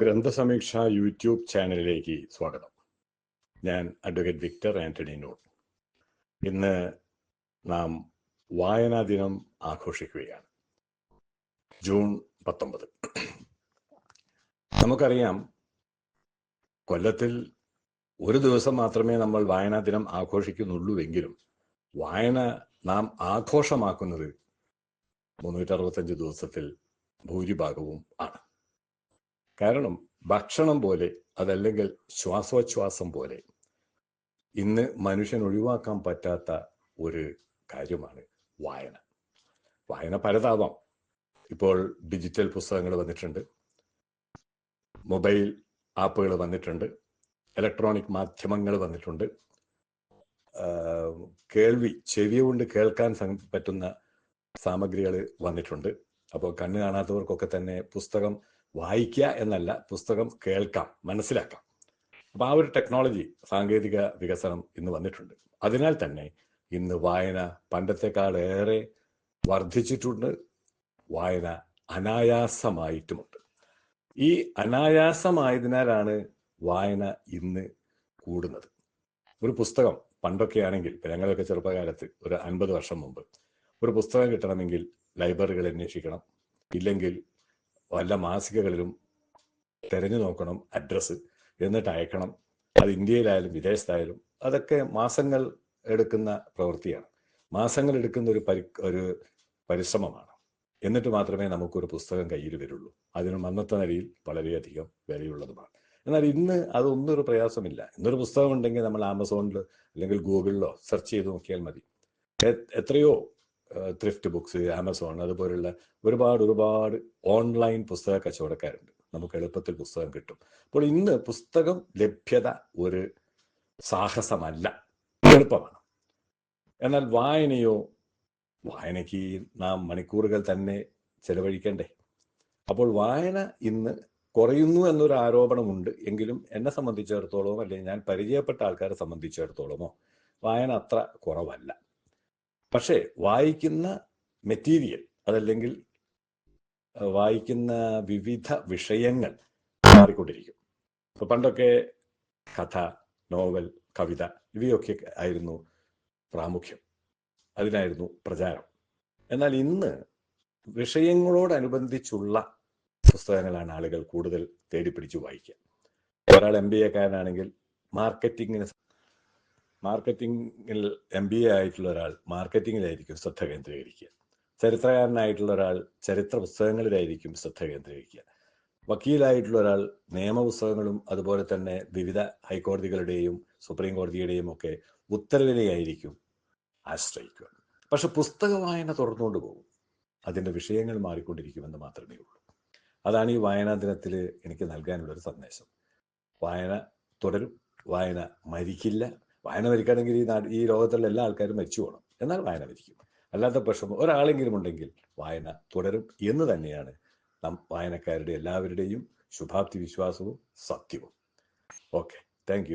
ഗ്രന്ഥസമീക്ഷ YouTube ചാനലിലേക്ക് സ്വാഗതം. ഞാൻ അഡ്വക്കേറ്റ് വിക്ടർ ആന്റണി നോട്ട് ഇന്ന് നാം വായനാ ദിനം ആഘോഷിക്കുകയാണ്. ജൂൺ പത്തൊമ്പത്. നമുക്കറിയാം കൊല്ലത്തിൽ ഒരു ദിവസം മാത്രമേ നമ്മൾ വായനാ ദിനം ആഘോഷിക്കുന്നുള്ളൂവെങ്കിലും വായന നാം ആഘോഷമാക്കുന്നത് മുന്നൂറ്ററുപത്തഞ്ച് ദിവസത്തിൽ ഭൂരിഭാഗവും ആണ്. കാരണം ഭക്ഷണം പോലെ അതല്ലെങ്കിൽ ശ്വാസോച്ഛ്വാസം പോലെ ഇന്ന് മനുഷ്യൻ ഒഴിവാക്കാൻ പറ്റാത്ത ഒരു കാര്യമാണ് വായന. വായന പലതാവാം. ഇപ്പോൾ ഡിജിറ്റൽ പുസ്തകങ്ങൾ വന്നിട്ടുണ്ട്. മൊബൈൽ ആപ്പുകൾ വന്നിട്ടുണ്ട്. ഇലക്ട്രോണിക് മാധ്യമങ്ങൾ വന്നിട്ടുണ്ട്. കേൾവി ചെവി കൊണ്ട് കേൾക്കാൻ പറ്റുന്ന സാമഗ്രികൾ വന്നിട്ടുണ്ട്. അപ്പോൾ കണ്ണ് കാണാത്തവർക്കൊക്കെ തന്നെ പുസ്തകം വായിക്കുക എന്നല്ല പുസ്തകം കേൾക്കാം മനസ്സിലാക്കാം. അപ്പൊ ആ ഒരു ടെക്നോളജി സാങ്കേതിക വികസനം ഇന്ന് വന്നിട്ടുണ്ട്. അതിനാൽ തന്നെ ഇന്ന് വായന പണ്ടത്തെക്കാളേറെ വർദ്ധിച്ചിട്ടുണ്ട് വായന അനായാസമായിട്ടുമുണ്ട്. ഈ അനായാസമായതിനാലാണ് വായന ഇന്ന് കൂടുന്നത്. ഒരു പുസ്തകം പണ്ടൊക്കെ ആണെങ്കിൽ ഞങ്ങളൊക്കെ ചെറുപ്പകാലത്ത് ഒരു അൻപത് വർഷം മുമ്പ് ഒരു പുസ്തകം കിട്ടണമെങ്കിൽ ലൈബ്രറികൾ അന്വേഷിക്കണം ഇല്ലെങ്കിൽ വല്ല മാസികകളിലും തിരഞ്ഞു നോക്കണം അഡ്രസ്സ് എന്നിട്ട് അയക്കണം. അത് ഇന്ത്യയിലായാലും വിദേശത്തായാലും അതൊക്കെ മാസങ്ങൾ എടുക്കുന്ന പ്രവൃത്തിയാണ്. മാസങ്ങൾ എടുക്കുന്ന ഒരു പരി ഒരു പരിശ്രമമാണ്. എന്നിട്ട് മാത്രമേ നമുക്കൊരു പുസ്തകം കയ്യിൽ വരുള്ളൂ. അതിനും അന്നത്തെ നിലയിൽ വളരെയധികം വിലയുള്ളതുമാണ്. എന്നാൽ ഇന്ന് അതൊന്നും ഒരു പ്രയാസമില്ല. ഇന്നൊരു പുസ്തകം ഉണ്ടെങ്കിൽ നമ്മൾ ആമസോണിൽ അല്ലെങ്കിൽ ഗൂഗിളിലോ സെർച്ച് ചെയ്ത് നോക്കിയാൽ മതി. എത്രയോ ത്രിഫ്റ്റ് ബുക്സ് ആമസോൺ അതുപോലുള്ള ഒരുപാട് ഒരുപാട് ഓൺലൈൻ പുസ്തക കച്ചവടക്കാരുണ്ട്. നമുക്ക് എളുപ്പത്തിൽ പുസ്തകം കിട്ടും. അപ്പോൾ ഇന്ന് പുസ്തകം ലഭ്യത ഒരു സാഹസമല്ല. എളുപ്പമാണ്. എന്നാൽ വായനയോ വായനയ്ക്ക് നാം മണിക്കൂറുകൾ തന്നെ ചെലവഴിക്കണ്ടേ? അപ്പോൾ വായന ഇന്ന് കുറയുന്നു എന്നൊരു ആരോപണമുണ്ട്. എങ്കിലും എന്നെ സംബന്ധിച്ചിടത്തോളമോ അല്ലെങ്കിൽ ഞാൻ പരിചയപ്പെട്ട ആൾക്കാരെ സംബന്ധിച്ചിടത്തോളമോ വായന അത്ര കുറവല്ല. പക്ഷേ വായിക്കുന്ന മെറ്റീരിയൽ അതല്ലെങ്കിൽ വായിക്കുന്ന വിവിധ വിഷയങ്ങൾ മാറിക്കൊണ്ടിരിക്കും. ഇപ്പൊ പണ്ടൊക്കെ കഥ നോവൽ കവിത ഇവയൊക്കെ ആയിരുന്നു പ്രാമുഖ്യം. അതിനായിരുന്നു പ്രചാരം. എന്നാൽ ഇന്ന് വിഷയങ്ങളോടനുബന്ധിച്ചുള്ള പുസ്തകങ്ങളാണ് ആളുകൾ കൂടുതൽ തേടിപ്പിടിച്ച് പിടിച്ചു വായിക്കുക. ഒരാൾ എം ബി എക്കാരനാണെങ്കിൽ മാർക്കറ്റിങ്ങിന് മാർക്കറ്റിംഗിൽ എം ബി എ ആയിട്ടുള്ള ഒരാൾ മാർക്കറ്റിങ്ങിലായിരിക്കും ശ്രദ്ധ കേന്ദ്രീകരിക്കുക. ചരിത്രകാരനായിട്ടുള്ള ഒരാൾ ചരിത്ര പുസ്തകങ്ങളിലായിരിക്കും ശ്രദ്ധ കേന്ദ്രീകരിക്കുക. വക്കീലായിട്ടുള്ള ഒരാൾ നിയമപുസ്തകങ്ങളും അതുപോലെ തന്നെ വിവിധ ഹൈക്കോടതികളുടെയും സുപ്രീം കോടതിയുടെയും ഒക്കെ ഉത്തരവിനെയായിരിക്കും ആശ്രയിക്കുക. പക്ഷെ പുസ്തക വായന തുറന്നുകൊണ്ട് പോകും. അതിന്റെ വിഷയങ്ങൾ മാറിക്കൊണ്ടിരിക്കുമെന്ന് മാത്രമേ ഉള്ളൂ. അതാണ് ഈ വായനാ ദിനത്തിൽ എനിക്ക് നൽകാനുള്ളൊരു സന്ദേശം. വായന തുടരും. വായന മരിക്കില്ല. വായന മരിക്കണമെങ്കിൽ ഈ നാട് ഈ ലോകത്തുള്ള എല്ലാ ആൾക്കാരും മരിച്ചു പോകണം. എന്നാൽ വായന മരിക്കും അല്ലാത്ത പക്ഷം ഒരാളെങ്കിലും ഉണ്ടെങ്കിൽ വായന തുടരും എന്ന് തന്നെയാണ് നം വായനക്കാരുടെ എല്ലാവരുടെയും ശുഭാപ്തി വിശ്വാസവും സത്യവും. Okay thank